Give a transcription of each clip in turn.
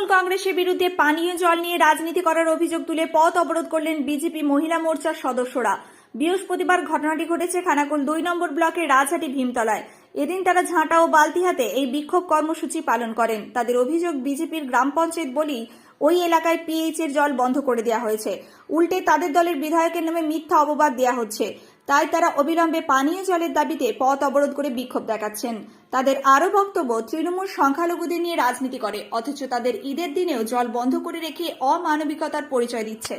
তৃণমূল কংগ্রেসের বিরুদ্ধে পানীয় জল নিয়ে রাজনীতি করার অভিযোগ তুলে পথ অবরোধ করলেন বিজেপি মহিলা মোর্চার সদস্যরা। বৃহস্পতিবার ঘটনাটি ঘটেছে খানাকুল দুই নম্বর ব্লকের রাজহাটি ভীমতলায়। এদিন তারা ঝাঁটা ও বালতি হাতে এই বিক্ষোভ কর্মসূচি পালন করেন। তাদের অভিযোগ, বিজেপির গ্রাম পঞ্চায়েত বলি ওই এলাকায় পিএইচ এর জল বন্ধ করে দেওয়া হয়েছে। উল্টে তাদের দলের বিধায়কের নামে মিথ্যা অপবাদ দেওয়া হচ্ছে। তাই তারা অবিলম্বে পানীয় জলের দাবিতে পথ অবরোধ করে বিক্ষোভ দেখাচ্ছেন। তাদের আরও বক্তব্য তৃণমূল সংখ্যালঘুদের নিয়ে রাজনীতি করে অথচ তাদের ঈদের দিনেও জল বন্ধ করে রেখে অমানবিকতার পরিচয় দিচ্ছে।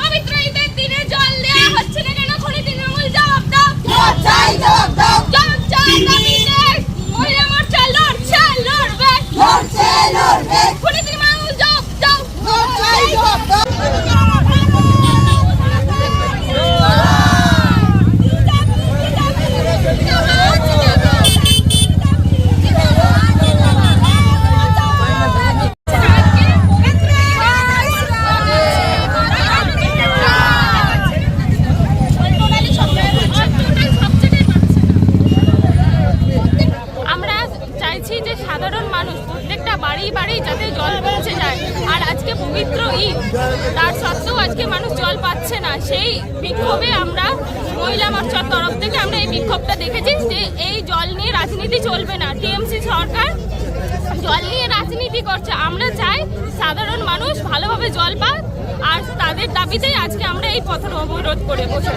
পবিত্র ঈদের দিনে জল দেওয়া হচ্ছে না কেন? খনি তৃণমূল জবাব দাও। চাই জবাব দাও জবাব চাই দাবিতে মহিলা মোর্চা লড়ছে লড়বে লড়ছে লড়বে খনি তৃণমূল জবাব দাও জবাব চাই জবাব দাও আমরা চাইছি যে সাধারণ মানুষ প্রত্যেকটা বাড়ি বাড়ি যাতে জল পৌঁছে যায় আর আজকে পবিত্র ঈদ। তার সত্ত্বেও আজকে মানুষ জল পাচ্ছে না। সেই বিক্ষোভে আমরা মহিলা মোর্চার তরফ থেকে আমরা এই বিক্ষোভটা দেখেছি যে এই জল নিয়ে রাজনীতি চলবে না। টিএমসি সরকার জল নিয়ে রাজনীতি করছে। আমরা চাই সাধারণ মানুষ ভালোভাবে জল পাক আর তাদের দাবিতেই আজকে আমরা এই পথ অবরোধ করে বসে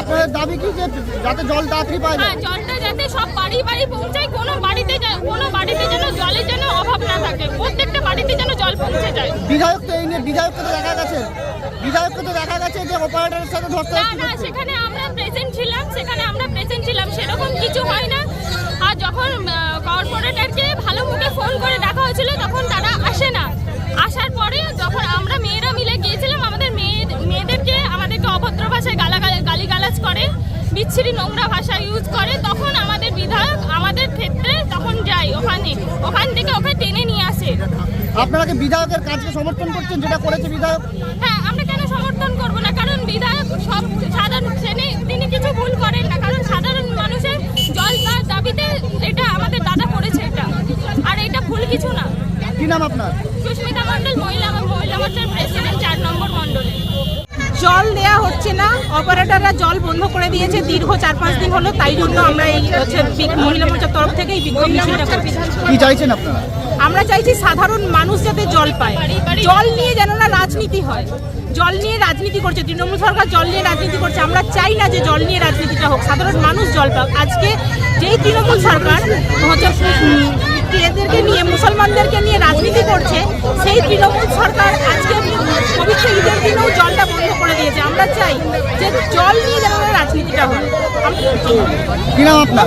আপনাদের দাবি কি যে যাতে জল তাড়াতাড়ি পাওয়া হ্যাঁ জলটা যাতে সব বাড়ি বাড়ি পৌঁছায় কোনো বাড়িতে কোনো বাড়িতে যেন জলের যেন অভাব না থাকে প্রত্যেকটা বাড়িতে যেন জল পৌঁছে যায় বিধায়ক তো বিধায়ককে তো দেখা গেছে। বিধায়ককে তো দেখা গেছে যে অপারেটরের সাথে ধরতে না না, সেখানে আমরা প্রেজেন্ট ছিলাম, সেখানে আমরা প্রেজেন্ট ছিলাম, সেরকম কিছু হয় না। আর যখন কর্পোরেটরকে ভালো মুখে ফোন করে দেখা হয়েছিল, তখন তারা আসে না। আসার পরে যখন আমরা মেয়েরা মিলে গিয়েছিলাম, আমাদের মেয়ে, মেয়েদেরকে আমাদেরকে অভদ্র ভাষায় গালাগালি, গালিগালাজ করে, বিচ্ছিরি নোংরা ভাষা ইউজ করে, তখন আমাদের বিধায়ক আমাদের ক্ষেত্রে তখন যায় ওখানে ওখান থেকে ওকে টেনে নিয়ে আসে আপনারা কি বিধায়কের কাজকে সমর্থন করছেন যেটা করেছে বিধায়ক? হ্যাঁ আমরা কেন সমর্থন করব না? কারণ বিধায়ক সব সাধারণ শ্রেণি তিনি কিছু ভুল করেন না। কারণ সাধারণ মানুষের জল দাবিতে এটা আমাদের দাদা করেছে এটা। আর এটা ভুল কিছু না। কি নাম আপনার? সুস্মিতা মন্ডল মহিলা মহিলা মোর্চার প্রেসিডেন্ট চার নম্বর মণ্ডলে জল দেয়া হচ্ছে না। অপারেটররা জল বন্ধ করে দিয়েছে। দীর্ঘ চার পাঁচ দিন হলো। তাই জন্য আমরা এই হচ্ছে মহিলা মোর্চার তরফ থেকে এই বিক্ষোভ মিছিলটা করছি। কি চাইছেন আপনারা? আমরা চাইছি সাধারণ মানুষ যাতে জল পায়। জল নিয়ে যেন না রাজনীতি হয়। জল নিয়ে রাজনীতি করছে। তৃণমূল সরকার জল নিয়ে রাজনীতি করছে। আমরা চাই না যে জল নিয়ে রাজনীতিটা হোক। সাধারণ মানুষ জল পাক। আজকে যেই তৃণমূল সরকার হচ্ছে এদেরকে নিয়ে মুসলমানদেরকে নিয়ে রাজনীতি করছে সেই তৃণমূল সরকার আজকে পবিত্র ঈদের দিনেও জলটা বন্ধ করে দিয়েছে আমরা চাই যে জল নিয়ে যেন না রাজনীতিটা হয় কি নাম আপনার?